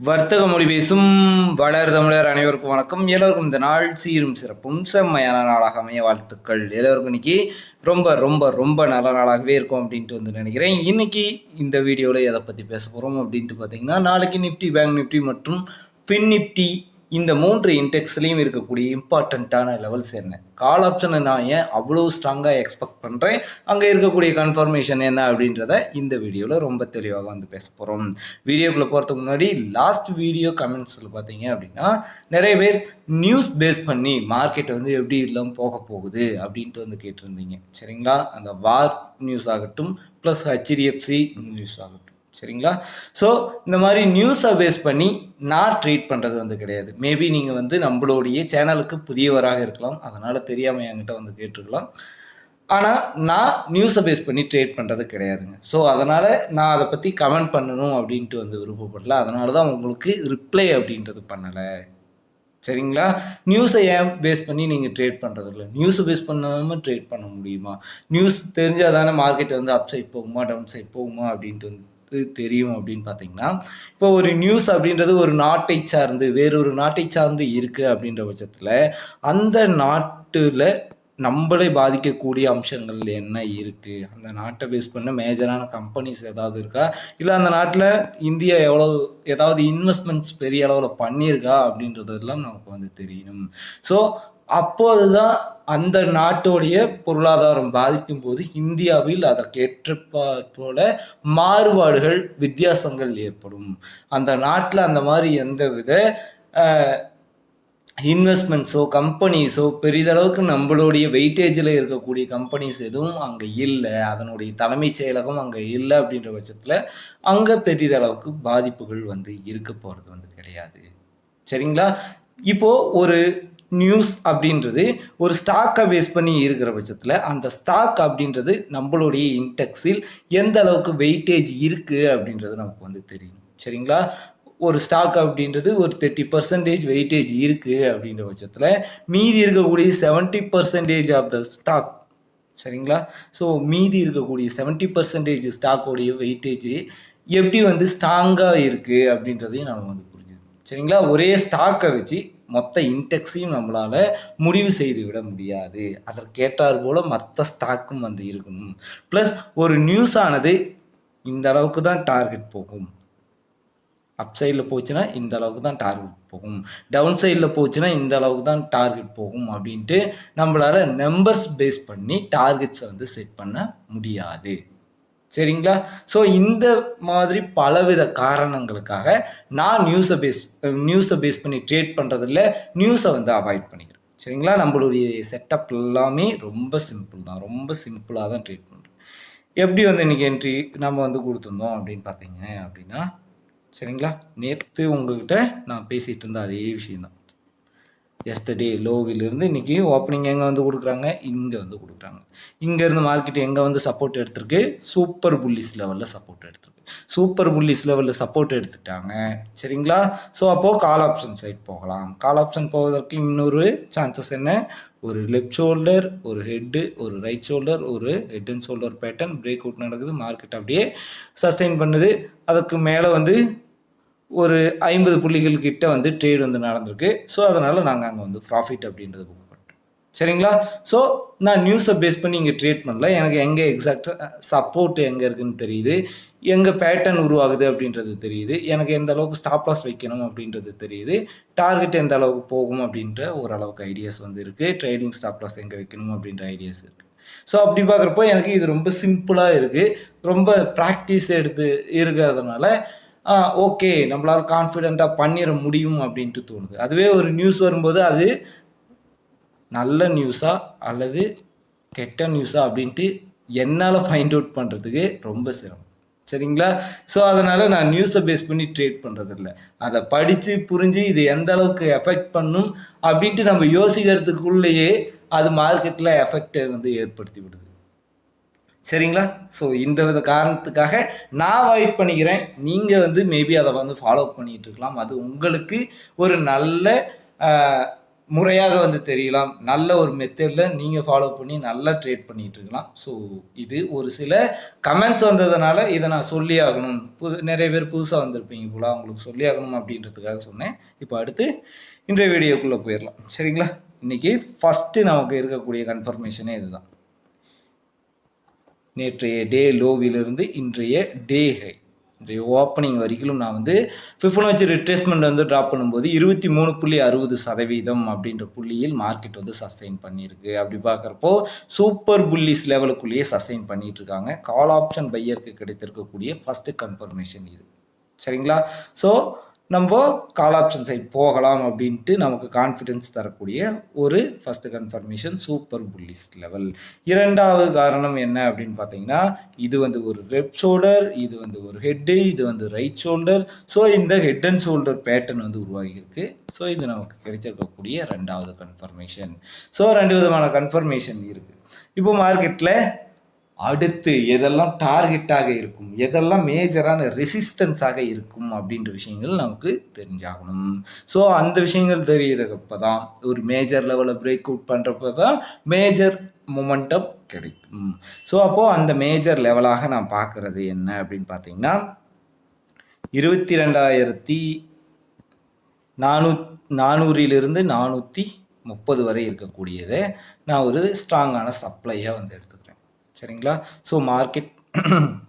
வர்த்தக மொழி பேசும் வளர் தமிழர் அனைவருக்கும் வணக்கம். எல்லோருக்கும் இந்த நாள் சீரும் சிறப்பும் செம்மையான நாளாக அமைய வாழ்த்துக்கள். எல்லோருக்கும் இன்னைக்கு ரொம்ப ரொம்ப ரொம்ப நல்ல நாளாகவே இருக்கும் அப்படின்ட்டு வந்து நினைக்கிறேன். இன்னைக்கு இந்த வீடியோவில் எதை பற்றி பேச போகிறோம் அப்படின்ட்டு பார்த்தீங்கன்னா நாளைக்கு நிஃப்டி பேங்க் நிஃப்டி மற்றும் பின் நிஃப்டி இந்த மூன்று இன்டெக்ஸ்லேயும் இருக்கக்கூடிய இம்பார்ட்டண்ட்டான லெவல்ஸ் என்ன? கால் ஆப்ஷனை நான் ஏன் அவ்வளோ ஸ்ட்ராங்காக எக்ஸ்பெக்ட் பண்ணுறேன் அங்கே இருக்கக்கூடிய கன்ஃபர்மேஷன் என்ன அப்படின்றத இந்த வீடியோவில் ரொம்ப தெளிவாக வந்து பேச போகிறோம் வீடியோக்குள்ளே போகிறதுக்கு முன்னாடி லாஸ்ட் வீடியோ கமெண்ட்ஸில் பார்த்தீங்க அப்படின்னா நிறைய பேர் நியூஸ் பேஸ் பண்ணி மார்க்கெட் வந்து எப்படி இல்லாமல் போக போகுது அப்படின்ட்டு வந்து கேட்டிருந்தீங்க. சரிங்களா? அந்த வார் நியூஸ் ஆகட்டும் ப்ளஸ் ஹெச்டிஎஃப்சி நியூஸ் ஆகட்டும். சரிங்களா? ஸோ இந்த மாதிரி நியூஸை பேஸ் பண்ணி நான் ட்ரீட் பண்ணுறது வந்து கிடையாது. மேபி நீங்கள் வந்து நம்மளுடைய சேனலுக்கு புதியவராக இருக்கலாம். அதனால் தெரியாமல் என்கிட்ட வந்து கேட்டிருக்கலாம். ஆனால் நான் நியூஸை பேஸ் பண்ணி ட்ரேட் பண்ணுறது கிடையாதுங்க. ஸோ அதனால் நான் அதை பற்றி கமெண்ட் பண்ணணும் அப்படின்ட்டு வந்து விருப்பப்படல. அதனால தான் உங்களுக்கு ரிப்ளை அப்படின்றது பண்ணலை. சரிங்களா? நியூஸை ஏன் பேஸ் பண்ணி நீங்கள் ட்ரேட் பண்ணுறது இல்லை? நியூஸை பேஸ் பண்ணாமல் ட்ரேட் பண்ண முடியுமா? நியூஸ் தெரிஞ்சால் தானே மார்க்கெட் வந்து அப் சைட் போகுமா டவுன் சைட் போகுமா அப்படின்ட்டு வந்து தெரியும் அப்படின்னு பார்த்தீங்கன்னா இப்போ ஒரு நியூஸ் அப்படின்றது ஒரு நாட்டை சார்ந்து வேறொரு நாட்டை சார்ந்து இருக்குது அப்படின்ற பட்சத்தில் அந்த நாட்டில் நம்மளை பாதிக்கக்கூடிய அம்சங்கள் என்ன இருக்குது அந்த நாட்டை பேஸ் பண்ண மேஜரான கம்பெனிஸ் ஏதாவது இருக்கா? இல்லை அந்த நாட்டில் இந்தியா எவ்வளோ ஏதாவது இன்வெஸ்ட்மெண்ட்ஸ் பெரிய அளவில் பண்ணியிருக்கா அப்படின்றதெல்லாம் நமக்கு வந்து தெரியணும். ஸோ அப்போது தான் அந்த நாட்டோடைய பொருளாதாரம் பாதிக்கும் போது இந்தியாவில் அதற்கேற்ற போல மாறுபாடுகள் வித்தியாசங்கள் ஏற்படும். அந்த நாட்டில் அந்த மாதிரி எந்த வித இன்வெஸ்ட்மெண்ட்ஸோ கம்பெனிஸோ பெரிதளவுக்கு நம்மளுடைய வெயிட்டேஜில் இருக்கக்கூடிய கம்பெனிஸ் எதுவும் அங்கே இல்லை. அதனுடைய தலைமைச் செயலகம் அங்கே இல்லை அப்படின்ற பட்சத்தில் அங்கே பெரிதளவுக்கு பாதிப்புகள் வந்து இருக்க போகிறது வந்து கிடையாது. சரிங்களா? இப்போது ஒரு நியூஸ் அப்படின்றது ஒரு ஸ்டாக்கை பேஸ் பண்ணி இருக்கிற பட்சத்தில் அந்த ஸ்டாக் அப்படின்றது நம்மளுடைய இன்டெக்ஸில் எந்த அளவுக்கு வெயிட்டேஜ் இருக்குது அப்படின்றது நமக்கு வந்து தெரியும் சரிங்களா? ஒரு ஸ்டாக் அப்படின்றது ஒரு தேர்ட்டி பர்சன்டேஜ் வெயிட்டேஜ் இருக்குது அப்படின்ற பட்சத்தில் மீதி இருக்கக்கூடிய seventy percentage of the stock சரிங்களா? ஸோ மீதி இருக்கக்கூடிய செவன்ட்டி பர்சன்டேஜ் ஸ்டாக்கோடைய வெயிட்டேஜ் எப்படி வந்து ஸ்ட்ராங்காக இருக்குது அப்படின்றதையும் நம்ம வந்து சரிங்களா? ஒரே ஸ்டாக்கை வச்சு மொத்த இன்டெக்ஸையும் நம்மளால் முடிவு செய்து விட முடியாது. அதற்கேற்றார் போல் மற்ற ஸ்டாக்கும் வந்து இருக்கணும். ப்ளஸ் ஒரு நியூஸ் ஆனது இந்த அளவுக்கு தான் டார்கெட் போகும். அப் சைடில் போச்சுன்னா இந்த அளவுக்கு தான் டார்கெட் போகும். டவுன் சைடில் போச்சுன்னா இந்த அளவுக்கு தான் டார்கெட் போகும் அப்படின்ட்டு நம்மளால் நம்பர்ஸ் பேஸ் பண்ணி டார்கெட்ஸை வந்து செட் பண்ண முடியாது. சரிங்களா? ஸோ இந்த மாதிரி பலவித காரணங்களுக்காக நான் நியூஸை பேஸ் நியூஸை பேஸ் பண்ணி ட்ரேட் பண்ணுறதில்ல நியூஸை வந்து அவாய்ட் பண்ணிக்கிறேன். சரிங்களா? நம்மளுடைய செட்டப் எல்லாமே ரொம்ப சிம்பிள் தான். ரொம்ப சிம்பிளாக தான் ட்ரீட் பண்ணுறோம் எப்படி வந்து இன்றைக்கி என்ட்ரி நம்ம வந்து கொடுத்துருந்தோம் அப்படின்னு பார்த்தீங்க அப்படின்னா சரிங்களா? நேற்று உங்ககிட்ட நான் பேசிகிட்டு இருந்த அதே விஷயந்தான் எஸ்டர்டே லோவிலிருந்து இன்றைக்கி ஓப்பனிங் எங்கே வந்து கொடுக்குறாங்க? இங்கே வந்து கொடுக்குறாங்க. இங்கேருந்து மார்க்கெட் எங்கே வந்து சப்போர்ட் எடுத்திருக்கு? சூப்பர் புல்லிஸ் லெவலில் சப்போர்ட் எடுத்திருக்கு. சூப்பர் புல்லிஸ் லெவலில் சப்போர்ட் எடுத்துட்டாங்க. சரிங்களா? ஸோ அப்போது கால் ஆப்ஷன் சைட் போகலாம். கால் ஆப்ஷன் போவதற்கு இன்னொரு சான்சஸ் என்ன? ஒரு லெஃப்ட் ஷோல்டர் ஒரு ஹெட்டு ஒரு ரைட் ஷோல்டர் ஒரு head and shoulder pattern break out நடக்குது. மார்க்கெட் அப்படியே சஸ்டெயின் பண்ணுது. அதற்கு மேலே வந்து ஒரு ஐம்பது புள்ளிகள் கிட்ட வந்து ட்ரேட் வந்து நடந்திருக்கு. ஸோ அதனால் நாங்கள் அங்கே வந்து ப்ராஃபிட் அப்படின்றது புக் பண்ணிட்டோம். சரிங்களா? ஸோ நான் நியூஸை பேஸ் பண்ணி இங்கே ட்ரேட் பண்ணல. எனக்கு எங்கே எக்ஸாக்டாக சப்போர்ட் எங்கே இருக்குன்னு தெரியுது. எங்கே பேட்டர்ன் உருவாகுது அப்படின்றது தெரியுது. எனக்கு எந்த அளவுக்கு ஸ்டாப் லாஸ் வைக்கணும் அப்படின்றது தெரியுது. டார்கெட் எந்த அளவுக்கு போகும் அப்படின்ற ஓரளவுக்கு ஐடியாஸ் வந்து இருக்குது ட்ரேடிங் ஸ்டாப் லாஸ் எங்கே வைக்கணும் அப்படின்ற ஐடியாஸ் இருக்குது ஸோ அப்படி பார்க்குறப்போ எனக்கு இது ரொம்ப சிம்பிளாக இருக்குது ரொம்ப ப்ராக்டிஸ் எடுத்து இருக்கிறதுனால ஓகே நம்மளால் கான்ஃபிடெண்ட்டாக பண்ணிட முடியும் அப்படின்ட்டு தோணுது. அதுவே ஒரு நியூஸ் வரும்போது அது நல்ல நியூஸா அல்லது கெட்ட நியூஸா அப்படின்ட்டு என்னால் ஃபைண்ட் அவுட் பண்ணுறதுக்கு ரொம்ப சிரமம். சரிங்களா? ஸோ அதனால் நான் நியூஸை பேஸ் பண்ணி ட்ரேட் பண்ணுறதில்ல அதை படித்து புரிஞ்சு இது எந்த அளவுக்கு எஃபெக்ட் பண்ணும் அப்படின்ட்டு நம்ம யோசிக்கிறதுக்குள்ளேயே அது மார்க்கெட்டில் எஃபெக்டை வந்து ஏற்படுத்தி விடுது. சரிங்களா? ஸோ இந்த வித காரணத்துக்காக நான் அவாய்ட் பண்ணிக்கிறேன். நீங்கள் வந்து மேபி அதை வந்து ஃபாலோ பண்ணிகிட்டு இருக்கலாம். அது உங்களுக்கு ஒரு நல்ல முறையாக வந்து தெரியலாம். நல்ல ஒரு மெத்தடில் நீங்கள் ஃபாலோ பண்ணி நல்லா ட்ரேட் பண்ணிகிட்டு இருக்கலாம். ஸோ இது ஒரு சில கமெண்ட்ஸ் வந்ததுனால இதை நான் சொல்லி ஆகணும். புது நிறைய பேர் புதுசாக வந்திருப்பீங்க போல. அவங்களுக்கு சொல்லி ஆகணும் அப்படின்றதுக்காக சொன்னேன். இப்போ அடுத்து இன்றைய வீடியோக்குள்ளே போயிடலாம். சரிங்களா? இன்னைக்கு ஃபஸ்ட்டு நமக்கு இருக்கக்கூடிய கன்ஃபர்மேஷனே இதுதான். நேற்றைய டே லோவிலிருந்து இன்றைய டே ஹை இன்றைய ஓப்பனிங் வரைக்கும் நான் வந்து ஃபிஃபனோச்சி ரிட்ரேஸ்மெண்ட் வந்து ட்ராப் பண்ணும்போது இருபத்தி மூணு புள்ளி அறுபது சதவீதம் அப்படின்ற புள்ளியில் மார்க்கெட் வந்து சஸ்டெயின் பண்ணியிருக்கு. அப்படி பார்க்குறப்போ சூப்பர் புள்ளிஸ் லெவலுக்குள்ளேயே சஸ்டெயின் பண்ணிட்டு இருக்காங்க. கால் ஆப்ஷன் பையருக்கு கிடைத்திருக்கக்கூடிய ஃபஸ்ட்டு கன்ஃபர்மேஷன் இது. சரிங்களா? ஸோ நம்ம கால் ஆப்ஷன் சைட் போகலாம் அப்படின்ட்டு நமக்கு கான்ஃபிடென்ஸ் தரக்கூடிய ஒரு first confirmation super bullish level இரண்டாவது காரணம் என்ன அப்படின்னு பார்த்தீங்கன்னா இது வந்து ஒரு லெஃப்ட் ஷோல்டர் இது வந்து ஒரு ஹெட்டு இது வந்து ரைட் ஷோல்டர் ஸோ இந்த ஹெட் அண்ட் ஷோல்டர் பேட்டர்ன் வந்து உருவாகியிருக்கு. ஸோ இது நமக்கு கிடைச்சிருக்கக்கூடிய ரெண்டாவது கன்ஃபர்மேஷன் ஸோ ரெண்டு விதமான கன்ஃபர்மேஷன் இருக்குது இப்போ மார்க்கெட்டில் அடுத்து எதெல்லாம் டார்கெட்டாக இருக்கும் எதெல்லாம் மேஜரான ரெசிஸ்டன்ஸாக இருக்கும் அப்படின்ற விஷயங்கள் நமக்கு தெரிஞ்சாகணும். ஸோ அந்த விஷயங்கள் தெரிகிறப்ப தான் ஒரு மேஜர் லெவலில் பிரேக் அவுட் பண்ணுறப்ப தான் மேஜர் மொமெண்டம் கிடைக்கும். ஸோ அப்போது அந்த மேஜர் லெவலாக நான் பார்க்குறது என்ன அப்படின்னு பார்த்தீங்கன்னா இருபத்தி ரெண்டாயிரத்தி நானூ நானூறிலிருந்து நானூற்றி முப்பது வரை இருக்கக்கூடியதை. நான் ஒரு ஸ்ட்ராங்கான சப்ளையாக வந்து எடுத்துக்கிறேன் சரிங்களா? ஸோ மார்க்கெட்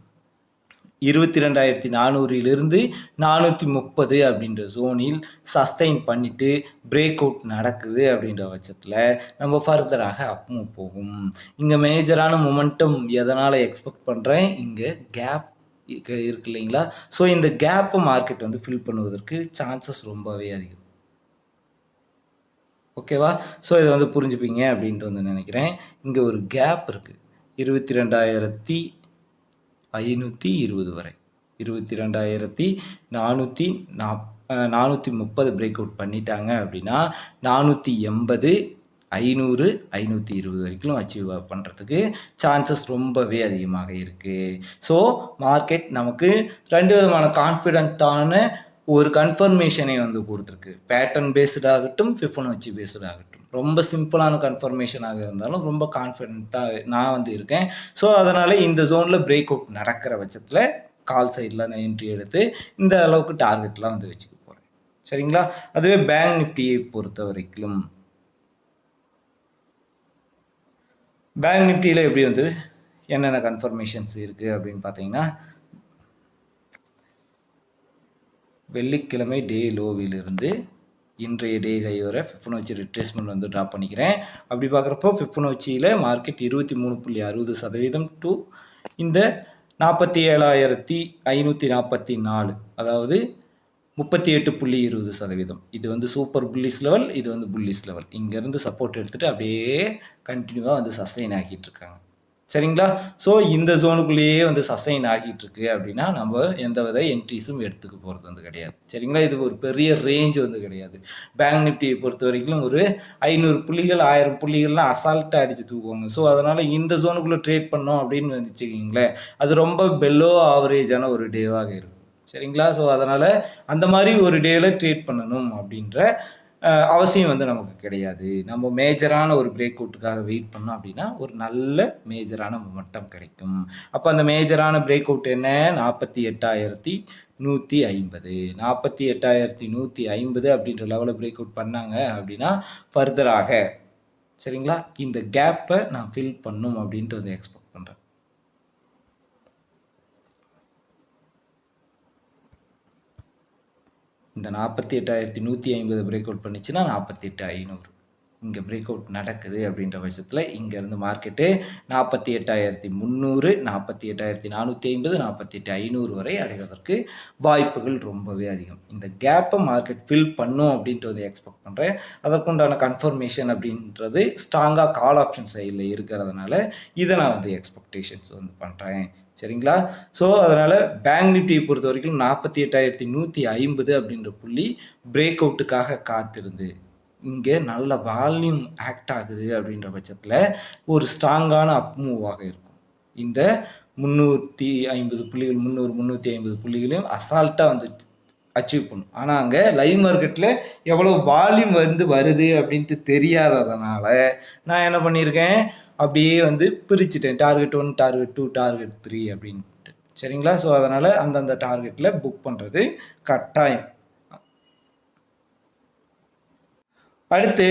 இருபத்தி ரெண்டாயிரத்தி நானூறிலிருந்து நானூற்றி முப்பது அப்படின்ற ஜோனில் சஸ்டைன் பண்ணிட்டு பிரேக் அவுட் நடக்குது அப்படின்ற பட்சத்தில் நம்ம ஃபர்தராக அப்பும் போகும். இங்கே மேஜரான மொமெண்டம் எதனால் எக்ஸ்பெக்ட் பண்ணுறேன் இங்கே கேப் இருக்கு இல்லைங்களா? ஸோ இந்த கேப்பை மார்க்கெட் வந்து ஃபில் பண்ணுவதற்கு சான்சஸ் ரொம்பவே அதிகம். ஓகேவா ஸோ இதை வந்து புரிஞ்சுப்பீங்க அப்படின்ட்டு வந்து நினைக்கிறேன். இங்கே ஒரு கேப் இருக்குது இருபத்தி ரெண்டாயிரத்தி ஐநூற்றி இருபது வரை. இருபத்தி ரெண்டாயிரத்தி நானூற்றி நாப் நானூற்றி முப்பது பிரேக் அவுட் பண்ணிட்டாங்க அப்படின்னா நானூற்றி எண்பது ஐநூறு ஐநூற்றி இருபது வரைக்கும் அச்சீவ் பண்ணுறதுக்கு சான்சஸ் ரொம்பவே அதிகமாக இருக்குது ஸோ மார்க்கெட் நமக்கு ரெண்டு விதமான கான்ஃபிடென்ட்டான ஒரு கன்ஃபர்மேஷனை வந்து கொடுத்துருக்கு. பேட்டர்ன் பேஸ்டாகட்டும் ஃபிஃபனோச்சி பேஸ்டாகட்டும் ரொம்ப சிம்பிளான கன்ஃபர்மேஷனாக இருந்தாலும் ரொம்ப கான்ஃபிடென்ட்டாக நான் வந்து இருக்கேன். ஸோ அதனால் இந்த ஜோனில் பிரேக் அவுட் நடக்கிற பட்சத்தில் கால் சைடில் நான் என்ட்ரி எடுத்து இந்த அளவுக்கு டார்கெட்லாம் வந்து வச்சுக்க போகிறேன் சரிங்களா? அதுவே பேங்க் நிஃப்டியை பொறுத்த வரைக்கும். பேங்க் நிஃப்டியில் எப்படி வந்து என்னென்ன கன்ஃபர்மேஷன்ஸ் இருக்குது அப்படின்னு பார்த்தீங்கன்னா வெள்ளிக்கிழமை டே லோவிலிருந்து இன்றைய டே கை வர ஃபிஃப்னோச்சி ரிட்ரேஸ்மெண்ட் வந்து ட்ராப் பண்ணிக்கிறேன். அப்படி பார்க்குறப்போ ஃபிப்னோச்சியில் மார்க்கெட் இருபத்தி மூணு புள்ளி அறுபது சதவீதம் டு இந்த நாற்பத்தி ஏழாயிரத்தி ஐநூற்றி நாற்பத்தி நாலு அதாவது முப்பத்தி எட்டு புள்ளி இருபது சதவீதம். இது வந்து சூப்பர் புல்லிஸ் லெவல் இது வந்து புல்லிஸ் லெவல் இங்கேருந்து சப்போர்ட் எடுத்துகிட்டு அப்படியே கண்டினியூவாக வந்து சஸ்டெயின் ஆகிட்டு இருக்காங்க. சரிங்களா? ஸோ இந்த ஜோனுக்குள்ளேயே வந்து சஸ்டைன் ஆகிட்டு இருக்கு அப்படின்னா நம்ம எந்த வித என்ட்ரிஸும் எடுத்துக்க போகிறது வந்து கிடையாது. சரிங்களா? இது ஒரு பெரிய ரேஞ்ச் வந்து கிடையாது. பேங்க் நிஃப்டியை பொறுத்த வரைக்கும் ஒரு ஐநூறு புள்ளிகள் ஆயிரம் புள்ளிகள்லாம் அசால்ட்டாக அடித்து தூக்குவாங்க. ஸோ அதனால் இந்த ஜோனுக்குள்ளே ட்ரேட் பண்ணோம் அப்படின்னு வந்துச்சுக்கிங்களேன் அது ரொம்ப பெல்லோ ஆவரேஜான ஒரு டேவாக இருக்கும். சரிங்களா? ஸோ அதனால் அந்த மாதிரி ஒரு டேவில் ட்ரேட் பண்ணணும் அப்படின்ற அவசியம் வந்து நமக்கு கிடையாது. நம்ம மேஜரான ஒரு பிரேக் அவுட்டுக்காக வெயிட் பண்ணோம் அப்படின்னா ஒரு நல்ல மேஜரான மட்டம் கிடைக்கும். அப்போ அந்த மேஜரான பிரேக் அவுட் என்ன? நாற்பத்தி எட்டாயிரத்தி நூற்றி ஐம்பது. நாற்பத்தி எட்டாயிரத்தி நூற்றி ஐம்பது அப்படின்ற லெவலில் பிரேக் அவுட் பண்ணாங்க அப்படின்னா ஃபர்தராக சரிங்களா? இந்த கேப்பை நான் ஃபில் பண்ணும் அப்படின்ட்டு வந்து எக்ஸ்பெக்ட் பண்ணுறேன் இந்த நாற்பத்தி எட்டாயிரத்தி நூற்றி ஐம்பது பிரேக் அவுட் பண்ணிச்சுன்னா நாற்பத்தி எட்டு ஐநூறு. இங்கே பிரேக் அவுட் நடக்குது அப்படின்ற பட்சத்தில் இங்கேருந்து மார்க்கெட்டு நாற்பத்தி எட்டாயிரத்தி முந்நூறு நாற்பத்தி எட்டாயிரத்தி நானூற்றி ஐம்பது நாற்பத்தி எட்டு ஐநூறு வரை அடைவதற்கு வாய்ப்புகள் ரொம்பவே அதிகம். இந்த கேப்பை மார்க்கெட் ஃபில் பண்ணும் அப்படின்ட்டு வந்து எக்ஸ்பெக்ட் பண்ணுறேன் அதற்குண்டான கன்ஃபர்மேஷன் அப்படின்றது ஸ்ட்ராங்காக கால் ஆப்ஷன் சைடில் இருக்கிறதுனால இதை நான் வந்து எக்ஸ்பெக்டேஷன்ஸ் வந்து பண்ணுறேன் சரிங்களா? ஸோ அதனால் பேங்க் நிஃப்டியை பொறுத்த வரைக்கும் நாற்பத்தி எட்டாயிரத்தி நூற்றி ஐம்பது அப்படின்ற புள்ளி பிரேக் அவுட்டுக்காக காத்திருந்து இங்கே நல்ல வால்யூம் ஆக்ட் ஆகுது அப்படின்ற பட்சத்தில் ஒரு ஸ்ட்ராங்கான அப் மூவாக இருக்கும். இந்த முந்நூற்றி ஐம்பது புள்ளிகள் முந்நூறு முந்நூற்றி ஐம்பது புள்ளிகளையும் அசால்ட்டாக வந்து அச்சீவ் பண்ணும். ஆனால் அங்கே லைவ் மார்க்கெட்டில் எவ்வளோ வால்யூம் வந்து வருது அப்படின்ட்டு தெரியாததுனால நான் என்ன பண்ணியிருக்கேன்? அப்படியே வந்து பிரிச்சுட்டேன். Target one target two target three அப்படின்ட்டு. சரிங்களா? ஸோ அதனால் அந்தந்த டார்கெட்டில் புக் பண்ணுறது கட்டாயம். அடுத்து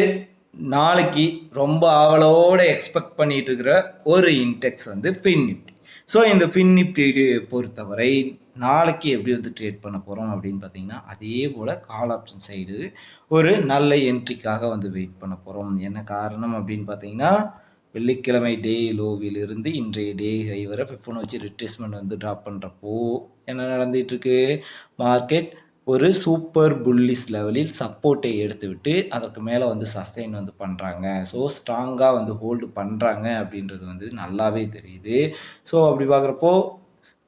நாளைக்கு ரொம்ப ஆவலோடு எக்ஸ்பெக்ட் பண்ணிட்டு இருக்கிற ஒரு இன்டெக்ஸ் வந்து ஃபின் நிப்டி ஸோ இந்த ஃபின் நிப்டி பொறுத்தவரை நாளைக்கு எப்படி வந்து ட்ரேட் பண்ண போகிறோம் அப்படின்னு பார்த்தீங்கன்னா அதே போல் கால் ஆப்ஷன் சைடு ஒரு நல்ல என்ட்ரிக்காக வந்து வெயிட் பண்ண போகிறோம் என்ன காரணம் அப்படின்னு பார்த்தீங்கன்னா வெள்ளிக்கிழமை டே லோவில் இருந்து இன்றைய டே ஹை வரை ஃபிஃபனோச்சி ரிட்ரேஸ்மெண்ட் வந்து ட்ராப் பண்ணுறப்போ என்ன நடந்துட்டு இருக்கு மார்க்கெட் ஒரு சூப்பர் புல்லிஸ் லெவலில் சப்போர்ட்டை எடுத்துவிட்டு அதற்கு மேலே வந்து சஸ்டெயின் வந்து பண்ணுறாங்க ஸோ ஸ்ட்ராங்காக வந்து ஹோல்டு பண்ணுறாங்க அப்படின்றது வந்து நல்லாவே தெரியுது. ஸோ அப்படி பார்க்குறப்போ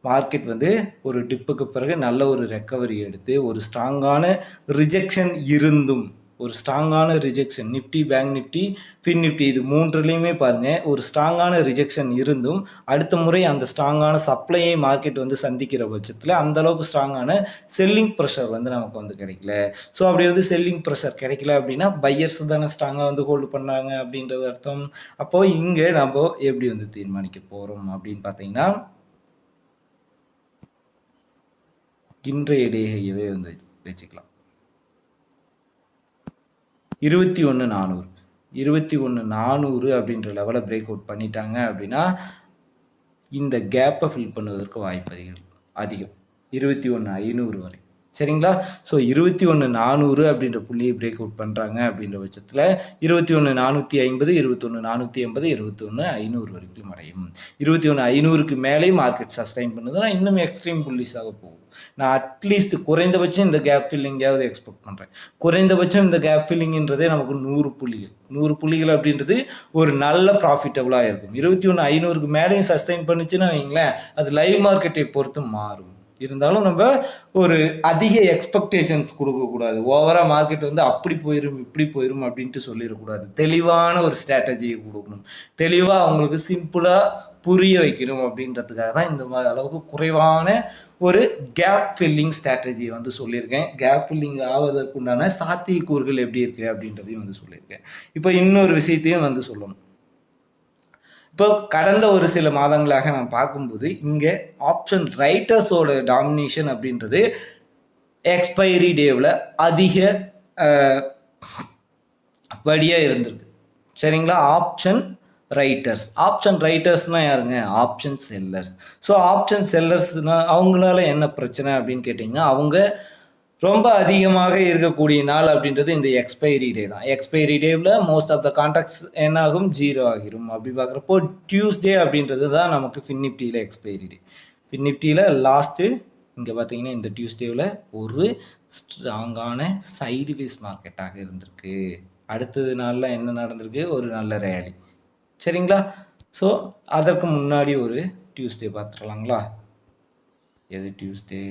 மார்க்கெட் வந்து ஒரு டிப்புக்கு பிறகு நல்ல ஒரு ரெக்கவரி எடுத்து ஒரு ஸ்ட்ராங்கான ரிஜெக்ஷன் இருந்தும் ஒரு ஸ்ட்ராங்கான rejection Nifty Bank Nifty Fin Nifty இது மூன்றுலேயுமே பாருங்கள் ஒரு ஸ்ட்ராங்கான ரிஜெக்ஷன் இருந்தும் அடுத்த முறை அந்த ஸ்ட்ராங்கான சப்ளையை மார்க்கெட் வந்து சந்திக்கிற பட்சத்தில் அந்த அளவுக்கு ஸ்ட்ராங்கான செல்லிங் ப்ரெஷர் வந்து நமக்கு வந்து கிடைக்கல. ஸோ அப்படி வந்து செல்லிங் ப்ரெஷர் கிடைக்கல அப்படின்னா பையர்ஸ் தானே ஸ்ட்ராங்காக வந்து ஹோல்டு பண்ணாங்க அப்படின்றது அர்த்தம். அப்போது இங்கே நம்ம எப்படி வந்து தீர்மானிக்க போகிறோம் அப்படின்னு பார்த்தீங்கன்னா இன்றைய டேகையவே வந்து வச்சுக்கலாம். இருபத்தி ஒன்று நானூறு. இருபத்தி ஒன்று நானூறு அப்படின்ற லெவலை பிரேக் அவுட் பண்ணிட்டாங்க அப்படின்னா இந்த கேப்பை ஃபில் பண்ணுவதற்கு வாய்ப்பு அதிகம். அதிகம் இருபத்தி ஒன்று ஐநூறு வரை. சரிங்களா? ஸோ இருபத்தி ஒன்று நானூறு அப்படின்ற புள்ளியை பிரேக் அவுட் பண்ணுறாங்க அப்படின்ற பட்சத்தில் இருபத்தி ஒன்று நானூற்றி ஐம்பது இருபத்தொன்று நானூற்றி ஐம்பது இருபத்தொன்று ஐநூறு வரைக்கும் அடையும். இருபத்தி ஒன்று ஐநூறுக்கு மேலேயும் மார்க்கெட் சஸ்டைன் பண்ணுதுன்னா இன்னும் எக்ஸ்ட்ரீம் புள்ளிஸாக போகும். நான் அட்லீஸ்ட் குறைந்தபட்சம் இந்த கேப் ஃபில்லிங்காவது எக்ஸ்பெக்ட் பண்ணுறேன் குறைந்தபட்சம் இந்த கேப் ஃபில்லிங்ன்றதே நமக்கு நூறு புள்ளிகள். நூறு புள்ளிகள் அப்படின்றது ஒரு நல்ல ப்ராஃபிட்டபுளாக இருக்கும். இருபத்தி ஒன்று ஐநூறுக்கு மேலேயும் சஸ்டைன் பண்ணுச்சுன்னா வைங்களேன் அது லைவ் மார்க்கெட்டை பொறுத்து மாறும். இருந்தாலும் நம்ம ஒரு அதிக எக்ஸ்பெக்டேஷன்ஸ் கொடுக்கக்கூடாது. ஓவராக மார்க்கெட் வந்து அப்படி போயிடும் இப்படி போயிடும் அப்படின்ட்டு சொல்லிடக்கூடாது. தெளிவான ஒரு ஸ்ட்ராட்டஜியை கொடுக்கணும். தெளிவாக அவங்களுக்கு சிம்பிளாக புரிய வைக்கணும் அப்படின்றதுக்காக தான் இந்த மாதிரி அளவுக்கு குறைவான ஒரு கேப் ஃபில்லிங் ஸ்ட்ராட்டஜி வந்து சொல்லியிருக்கேன். கேப் ஃபில்லிங் ஆவதற்குண்டான சாத்தியக்கூறுகள் எப்படி இருக்குது அப்படின்றதையும் வந்து சொல்லியிருக்கேன். இப்போ இன்னொரு விஷயத்தையும் வந்து சொல்லணும். இப்போ கடந்த ஒரு சில மாதங்களாக நான் பார்க்கும்போது இங்கே ஆப்ஷன் ரைட்டர்ஸோட டாமினேஷன் அப்படின்றது எக்ஸ்பைரி டேவில் அதிக படியாக இருந்திருக்கு. சரிங்களா? ஆப்ஷன் ரைட்டர்ஸ் ஆப்ஷன் ரைட்டர்ஸ்னால் யாருங்க? ஆப்ஷன் செல்லர்ஸ் ஸோ ஆப்ஷன் செல்லர்ஸ்னால் அவங்களால என்ன பிரச்சனை அப்படின்னு கேட்டிங்கன்னா அவங்க ரொம்ப அதிகமாக இருக்கக்கூடிய நாள் அப்படின்றது இந்த எக்ஸ்பைரி டே தான். எக்ஸ்பைரி டேவில் மோஸ்ட் ஆஃப் த கான்ட்ராக்ட்ஸ் என்ன ஆகும் ஜீரோ ஆகிரும். அப்படி பார்க்குறப்போ டியூஸ்டே அப்படின்றது தான் நமக்கு ஃபின்னிப்டியில் எக்ஸ்பைரி டே ஃபின்னிப்டியில் லாஸ்ட்டு இங்கே பார்த்தீங்கன்னா இந்த டியூஸ்டேவில் ஒரு ஸ்ட்ராங்கான சைடுவேஸ் மார்க்கெட்டாக இருந்திருக்கு. அடுத்தது நாளில் என்ன நடந்திருக்கு? ஒரு நல்ல ரேலி சரிங்களா? ஸோ அதற்கு முன்னாடி ஒரு டியூஸ்டே பார்த்துடலாங்களா? எது டியூஸ்டே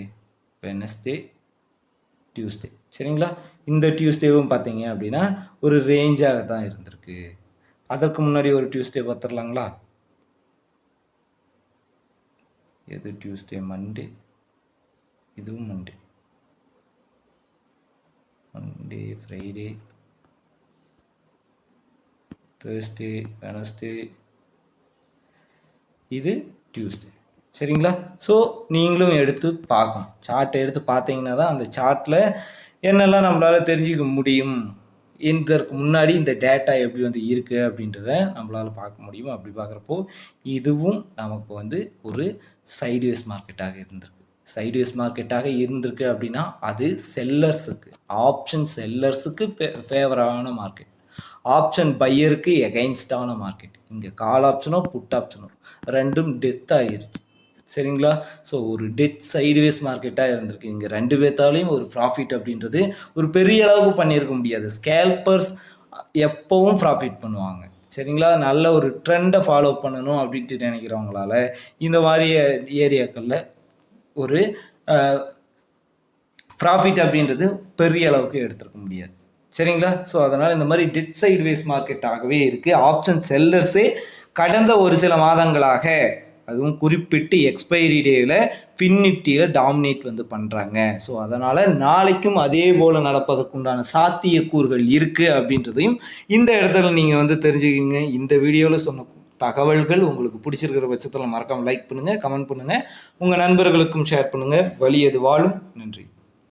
வெனஸ்டே டியூஸ்டே சரிங்களா? இந்த டியூஸ்டேவும் பார்த்தீங்க அப்படின்னா ஒரு ரேஞ்சாக தான் இருந்திருக்கு. அதற்கு முன்னாடி ஒரு டியூஸ்டே பார்த்துடலாங்களா? எது டியூஸ்டே மண்டே இதுவும் Monday Monday Friday Thursday Wednesday இது டியூஸ்டே சரிங்களா? ஸோ நீங்களும் எடுத்து பார்க்கணும். சார்ட்டை எடுத்து பார்த்தீங்கன்னா தான் அந்த சார்ட்டில் என்னெல்லாம் நம்மளால் தெரிஞ்சுக்க முடியும்? இதற்கு முன்னாடி இந்த டேட்டா எப்படி வந்து இருக்குது அப்படின்றத நம்மளால் பார்க்க முடியும்? அப்படி பார்க்குறப்போ இதுவும் நமக்கு வந்து ஒரு சைடுவேஸ் மார்க்கெட்டாக இருந்திருக்கு. சைடுவேஸ் மார்க்கெட்டாக இருந்திருக்கு அப்படின்னா அது செல்லர்ஸுக்கு ஆப்ஷன் செல்லர்ஸுக்கு ஃபேவரான மார்க்கெட் ஆப்ஷன் பையருக்கு எகைன்ஸ்டான மார்க்கெட் இங்கே கால் ஆப்ஷனோ புட் ஆப்ஷனோ ரெண்டும் டெத் ஆகிருச்சு சரிங்களா? ஸோ ஒரு டெட் சைடுவேஸ் மார்க்கெட்டாக இருந்திருக்கு. இங்கே ரெண்டு பேர்த்தாலையும் ஒரு ப்ராஃபிட் அப்படின்றது ஒரு பெரிய அளவுக்கு பண்ணியிருக்க முடியாது. ஸ்கேல்பர்ஸ் எப்போவும் ப்ராஃபிட் பண்ணுவாங்க. சரிங்களா? நல்ல ஒரு ட்ரெண்டை ஃபாலோ பண்ணணும் அப்படின்ட்டு நினைக்கிறவங்களால இந்த மாதிரி ஏரியாக்களில் ஒரு ப்ராஃபிட் அப்படின்றது பெரிய அளவுக்கு எடுத்துருக்க முடியாது. சரிங்களா? ஸோ அதனால் இந்த மாதிரி டெட் சைட்வேஸ் மார்க்கெட்டாகவே இருக்குது ஆப்ஷன் செல்லர்ஸே கடந்த ஒரு சில மாதங்களாக அதுவும் குறிப்பிட்டு எக்ஸ்பைரி டேயில் பின் நிஃப்டியில் டாமினேட் வந்து பண்ணுறாங்க ஸோ அதனால் நாளைக்கும் அதே போல் நடப்பதற்குண்டான சாத்தியக்கூறுகள் இருக்குது அப்படின்றதையும் இந்த இடத்துல நீங்கள் வந்து தெரிஞ்சுக்கிங்க. இந்த வீடியோவில் சொன்ன தகவல்கள் உங்களுக்கு பிடிச்சிருக்கிற பட்சத்தில் மறக்காமல் லைக் பண்ணுங்கள் கமெண்ட் பண்ணுங்கள் உங்கள் நண்பர்களுக்கும் ஷேர் பண்ணுங்கள் வழி அது வாழும்? நன்றி.